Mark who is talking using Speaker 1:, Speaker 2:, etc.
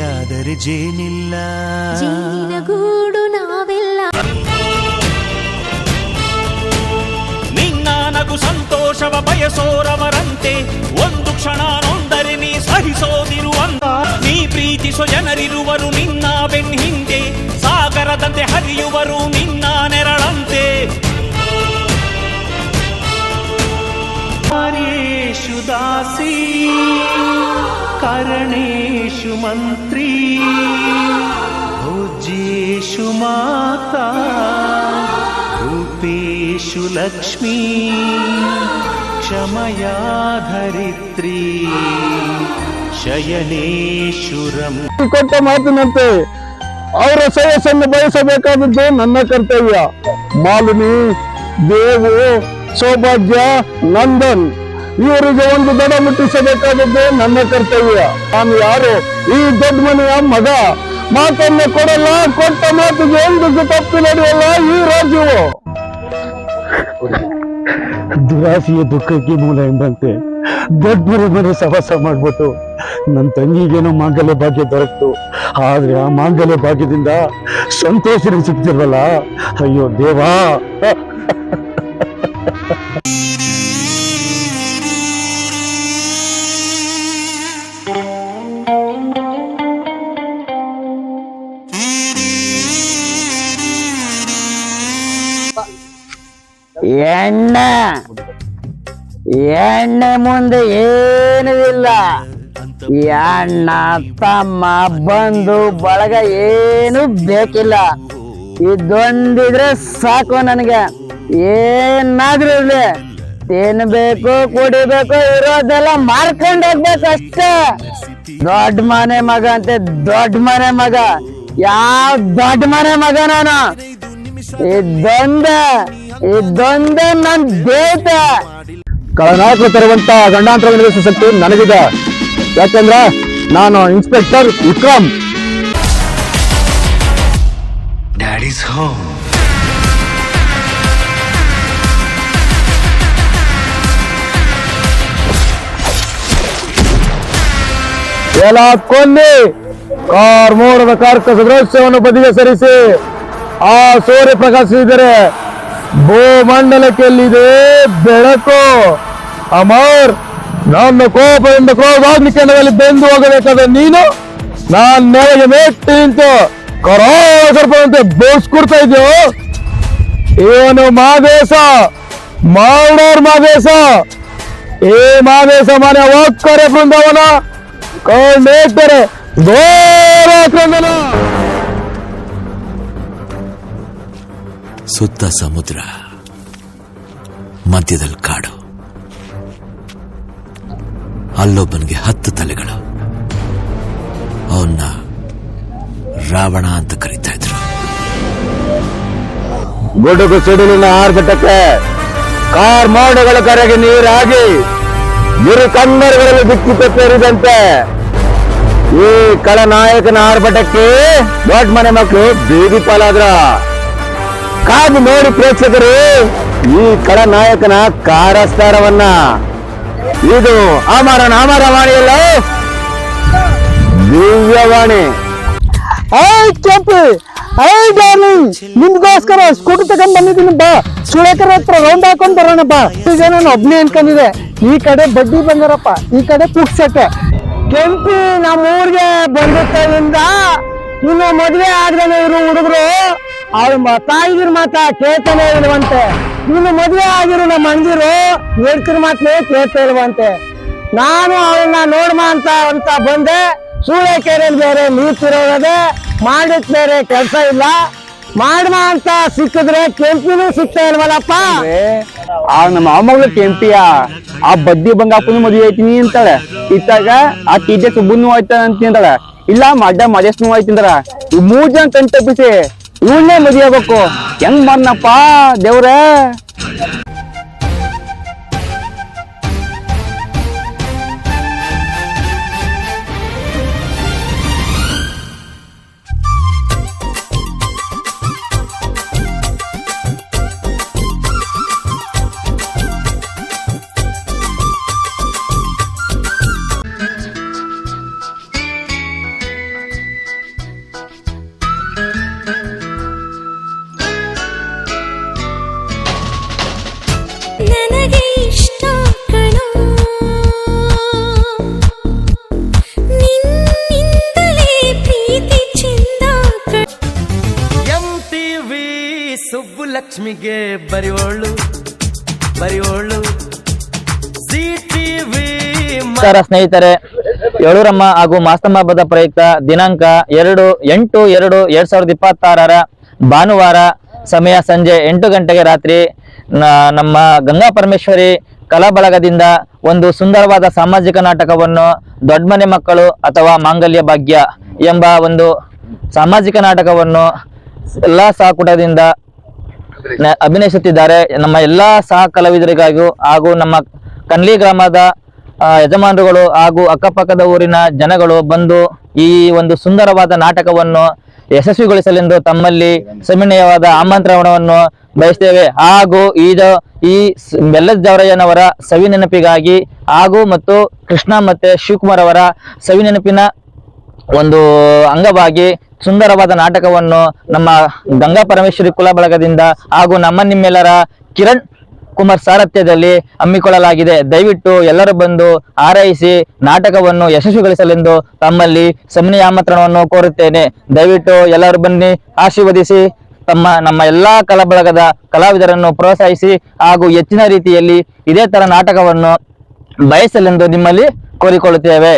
Speaker 1: ಆದರೆ ಜೇನಿಲ್ಲ.
Speaker 2: ಗೂಡು ನಾವೆಲ್ಲ.
Speaker 1: ನಿನ್ನ ನಗು ಸಂತೋಷವ ಬಯಸೋರವರಂತೆ ಒಂದು ಕ್ಷಣ ನೊಂದರೆ ನೀ ಸಹಿಸೋದಿರುವಂತ. ನೀ ಪ್ರೀತಿಸೋ ಜನರಿರುವರು ನಿನ್ನ ಬೆನ್ ಹಿಂದೆ ಸಾಗರದಂತೆ ಹರಿಯುವರು ನಿನ್ನ ನೆರಳಂತೆ. ಹರೇಶು ದಾಸಿ. ಕರಣೇಶು ಮಂತ್ರಿ. ಭೋಜ್ಯೇಷು ಮಾತಾ. ರೂಪೇಶು ಲಕ್ಷ್ಮೀ. ಕ್ಷಮಯಾಧರಿತ್ರಿ. ಧರಿತ್ರಿ ಶಯನೇಶ್ವರಂ
Speaker 3: ಕೊಟ್ಟ ಮಾತಿನಂತೆ, ಅವರ ಶ್ರೇಯಸ್ಸನ್ನು ಬಯಸಬೇಕಾದದ್ದು ನನ್ನ ಕರ್ತವ್ಯ. ಮಾಲಿನಿ, ದೇವು, ಸೌಭಾಗ್ಯ, ನಂದನ್. ಇವರಿಗೆ ಒಂದು ದಡ ಮುಟ್ಟಿಸಬೇಕಾದದ್ದು ನನ್ನ ಕರ್ತವ್ಯ. ನಾನು ಯಾರು? ಈ ದೊಡ್ಡ ಮನೆಯ ಮಗ. ಮಾತನ್ನು ಕೊಡಲ್ಲ, ಕೊಟ್ಟ ಮಾತಿಗೆ ಎಂದಿಗೂ ತಪ್ಪು ನಡೆಯಲ್ಲ ಈ ರಾಜ್ಯವು. ದುರಾಸೆಯ ದುಃಖಕ್ಕೆ ಮೂಲ ಎಂಬಂತೆ ದೊಡ್ಡ ಮನೆ ಸವಾಸ ಮಾಡ್ಬಿಟ್ಟು ನನ್ನ ತಂಗಿಗೇನೋ ಮಾಂಗಲ್ಯ ಭಾಗ್ಯ ದೊರಕ್ತು. ಆದ್ರೆ ಆ ಮಾಂಗಲ್ಯ ಭಾಗ್ಯದಿಂದ ಸಂತೋಷ ಸಿಗ್ತಿರ್ವಲ್ಲ ಅಯ್ಯೋ ದೇವಾ.
Speaker 4: ಎಣ್ಣೆ. ಎಣ್ಣೆ ಮುಂದೆ ಏನೂ ಇಲ್ಲ. ಅಣ್ಣ, ತಮ್ಮ ಬಂದು ಬಳಗ ಏನು ಬೇಕಿಲ್ಲ. ಇದೊಂದಿದ್ರೆ ಸಾಕು ನನಗೆ. ಏನಾದ್ರೂ ಇರ್ಲಿ. ತಿನ್ಬೇಕು, ಕುಡಿಬೇಕು, ಇರೋದೆಲ್ಲ ಮಾರ್ಕೊಂಡು ಹೋಗ್ಬೇಕು ಅಷ್ಟೇ. ದೊಡ್ಡ ಮನೆ ಮಗ ಅಂತ, ದೊಡ್ಡ ಮನೆ ಮಗ. ಯಾವ ದೊಡ್ಡ ಮನೆ ಮಗ ನಾನು? ಇದೊಂದೇ. ಇದೊಂದೇ ನನ್ ದೇಶ
Speaker 3: ಕಳನಾಯಕರು ತರುವಂತ ಗಂಡಾಂತರ ಶಕ್ತಿ ನನಗಿದೆ. ಯಾಕಂದ್ರೆ ನಾನು ಇನ್ಸ್ಪೆಕ್ಟರ್ ವಿಕ್ರಮ್.
Speaker 1: ಡ್ಯಾಡಿಸ್ ಹೋಮ್
Speaker 3: ಎಲ್ಲ ಕೊಲ್ಲಿ ಕಾರ್ ಮೋಡದ ಕಾರ್ಕಸ ದೃಶ್ಯವನ್ನು ಬದಿಗೆ ಸರಿಸಿ ಆ ಸೂರ್ಯ ಪ್ರಕಾಶಿಸಿದರೆ ಭೂಮಂಡಲಕ್ಕೆಲ್ಲಿದೆ ಬೆಳಕು? ಅಮರ್, ನನ್ನ ಕೋಪದಿಂದ ಕ್ರೋಧಾಗ್ನಿಕೆಂಡದಲ್ಲಿ ಬೆಂದು ಹೋಗಬೇಕಾದ ನೀನು? ನಾನ್ ನೆಲಗೆ ಮೆಟ್ಟಿ ನಿಂತು ಕರೋಸರ್ಪದಂತೆ ಬೋಸ್ಕೊಡ್ತಾ ಇದ್ಯೋ? ಏನು ಮಾದೇಶ ಮಾಡೋರ್ ಮಾದೇಶ. ಏ ಮಾದೇಶ ಮನೆ ಹೋಗ್ತಾರೆ ಬೃಂದಾವನ ಕೊಂಡೇರ್ತಾರೆ ಗೋರ ಕ್ರಂದನ.
Speaker 5: ಸುತ್ತ ಸಮುದ್ರ, ಮಧ್ಯದಲ್ಲಿ ಕಾಡು. ಅಲ್ಲೊಬ್ಬನಿಗೆ ಹತ್ತು ತಲೆಗಳು. ಅವನ್ನ ರಾವಣ ಅಂತ ಕರೀತಾ ಇದ್ರು.
Speaker 3: ಗುಡುಗು ಸಿಡಿಲಿನ ಆರ್ಭಟಕ್ಕೆ ಕಾರ್ ಮೋಡಗಳ ಕರೆಗೆ ನೀರಾಗಿ ಗುರು ಕನ್ನಡಗಳಲ್ಲಿ ದಿಕ್ಕಿ ಸೇರಿದಂತೆ ಈ ಕಳನಾಯಕನ ಆರ್ಭಟಕ್ಕೆ ದೊಡ್ಡ ಮನೆ ಮಕ್ಕಳು ಬೀದಿ ಪಾಲಾದ್ರ ಕಾದು ನೋಡಿ ಪ್ರೇಕ್ಷಕರು, ಈ ಕಳನಾಯಕನ ಕಾರಸ್ತಾರವನ್ನ. ಇದು ಅಮರನ ಅಮರವಾಣಿಯಲ್ಲ ದಿವ್ಯವಾಣಿ. ಐ ಕೆಂಪು ಐ ಡಾರ್ಲಿಂಗ್ ನಿಮ್ಗೋಸ್ಕರ ಸ್ಕೂಟಿ ತಗೊಂಡ್ ಬಂದಿದ್ದೀನಿ ಬಾ. ಸುಳೇಕರ ಹತ್ರ ರೌಂಡ್ ಹಾಕೊಂಡ್ ಬರೋಣ ಬಾ. ಈಗ ನಾನು ಒಬ್ನೇ ಅನ್ಕೊಂಡಿದೆ. ಈ ಕಡೆ ಬಡ್ಡಿ ಬಂದರಪ್ಪ, ಈ ಕಡೆ ಪುಕ್ಸಟ್ಟೆ ಕೆಂಪಿ ನಮ್ಮ ಊರಿಗೆ ಬಂದಿದ್ದರಿಂದ ಇನ್ನು ಮದುವೆ ಆದ್ರೆ ಇವರು ಹುಡುಗರು. ಅವ್ರ ತಾಯಿಗಿರ್ ಮಾತ ಕೇಳ್ತಾನೆ ಇಲ್ವಂತೆ. ನೀನು ಮದುವೆ ಆಗಿರೋ ನಮ್ಮ ಅಂದಿರು ಹೇಳ್ತಿರ್ ಮಾತನೇ ಕೇಳ್ತಾ ಇಲ್ವಂತೆ. ನಾನು ಅವಳನ್ನ ನೋಡ್ಮ ಅಂತ ಅಂತ ಬಂದೆ. ಸೂಳೆಕೆರೆಯಲ್ಲಿ ಬೇರೆ ನೀರ್ ಮಾಡಿದ ಬೇರೆ ಕೆಲಸ ಇಲ್ಲ. ಮಾಡ್ಮ ಅಂತ ಸಿಕ್ಕಿದ್ರೆ ಕೆಂಪಿನೂ ಸಿಗ್ತಾ ಇಲ್ವಲ್ಲಪ್ಪ?
Speaker 4: ಆ ನಮ್ಮ ಮೊಮ್ಮಗಳು ಕೆಂಪಿಯ, ಆ ಬದ್ದಿ ಬಂಗಾಪನು ಮದುವೆ ಐತೀನಿ ಅಂತಾಳೆ. ಇತ್ತಾಗ ಆ ಟೀಚರ್ ಸುಬ್ಬನ್ನು ಹೋಯ್ತಾಳ ಅಂತ ಅಂತಾಳ. ಇಲ್ಲ, ಮಡ್ಡ ಮದೇಶ್ನು ಹೋಯ್ತಿಂತಾರ ಈ ಮೂರ್ ಜನ ಕಣ್ ಇವನ್ನೇ ಮದುವೆ ಆಗ್ಬೇಕು. ಹೆಂಗ್ ಮಾಡ್ನಪ್ಪ ದೇವ್ರೇ?
Speaker 1: ಲಕ್ಷ್ಮಿಗೆ ಜಿ ಟಿವಿ
Speaker 6: ನಮಸ್ಕಾರ ಸ್ನೇಹಿತರೆ. ಏಳೂರಮ್ಮ ಹಾಗೂ ಮಾಸ್ತಮ್ಮ ಹಬ್ಬದ ಪ್ರಯುಕ್ತ ದಿನಾಂಕ ಎರಡು ಎಂಟು ಎರಡು ಎರಡ್ ಸಾವಿರದ ಇಪ್ಪತ್ತಾರರ ಭಾನುವಾರ ಸಮಯ ಸಂಜೆ ಎಂಟು ಗಂಟೆಗೆ ರಾತ್ರಿ ನಮ್ಮ ಗಂಗಾ ಪರಮೇಶ್ವರಿ ಕಲಾ ಬಳಗದಿಂದ ಒಂದು ಸುಂದರವಾದ ಸಾಮಾಜಿಕ ನಾಟಕವನ್ನು ದೊಡ್ಡಮನೆ ಮಕ್ಕಳು ಅಥವಾ ಮಾಂಗಲ್ಯ ಭಾಗ್ಯ ಎಂಬ ಒಂದು ಸಾಮಾಜಿಕ ನಾಟಕವನ್ನು ಎಲ್ಲ ಸಹಕುಟದಿಂದ ನ- ಅಭಿನಯಿಸುತ್ತಿದ್ದಾರೆ. ನಮ್ಮ ಎಲ್ಲಾ ಸಹ ಕಲಾವಿದರಿಗಾಗಿಯೂ ಹಾಗೂ ನಮ್ಮ ಕನ್ಲಿ ಗ್ರಾಮದ ಯಜಮಾನರುಗಳು ಹಾಗೂ ಅಕ್ಕಪಕ್ಕದ ಊರಿನ ಜನಗಳು ಬಂದು ಈ ಒಂದು ಸುಂದರವಾದ ನಾಟಕವನ್ನು ಯಶಸ್ವಿಗೊಳಿಸಲೆಂದು ತಮ್ಮಲ್ಲಿ ಸವಿನಯವಾದ ಆಮಂತ್ರಣವನ್ನು ಬಯಸ್ತೇವೆ. ಹಾಗೂ ಇದು ಈ ಬೆಲ್ಲದ ಜವರಯ್ಯನವರ ಸವಿ ನೆನಪಿಗಾಗಿ ಹಾಗೂ ಮತ್ತು ಕೃಷ್ಣ ಮತ್ತೆ ಶಿವಕುಮಾರ್ ಅವರ ಸವಿ ನೆನಪಿನ ಒಂದು ಅಂಗವಾಗಿ ಸುಂದರವಾದ ನಾಟಕವನ್ನು ನಮ್ಮ ಗಂಗಾ ಪರಮೇಶ್ವರಿ ಕುಲ ಬಳಗದಿಂದ ಹಾಗೂ ನಮ್ಮ ನಿಮ್ಮೆಲ್ಲರ ಕಿರಣ್ ಕುಮಾರ್ ಸಾರಥ್ಯದಲ್ಲಿ ಹಮ್ಮಿಕೊಳ್ಳಲಾಗಿದೆ. ದಯವಿಟ್ಟು ಎಲ್ಲರೂ ಬಂದು ಆರೈಸಿ ನಾಟಕವನ್ನು ಯಶಸ್ವಿಗೊಳಿಸಲೆಂದು ತಮ್ಮಲ್ಲಿ ಸಮನಿ ಆಮಂತ್ರಣವನ್ನು ಕೋರುತ್ತೇನೆ. ದಯವಿಟ್ಟು ಎಲ್ಲರೂ ಬನ್ನಿ, ಆಶೀರ್ವದಿಸಿ ತಮ್ಮ, ನಮ್ಮ ಎಲ್ಲಾ ಕಲಾ ಬಳಗದ ಕಲಾವಿದರನ್ನು ಪ್ರೋತ್ಸಾಹಿಸಿ ಹಾಗೂ ಹೆಚ್ಚಿನ ರೀತಿಯಲ್ಲಿ ಇದೇ ತರ ನಾಟಕವನ್ನು ಬಯಸಲೆಂದು ನಿಮ್ಮಲ್ಲಿ ಕೋರಿಕೊಳ್ಳುತ್ತೇವೆ.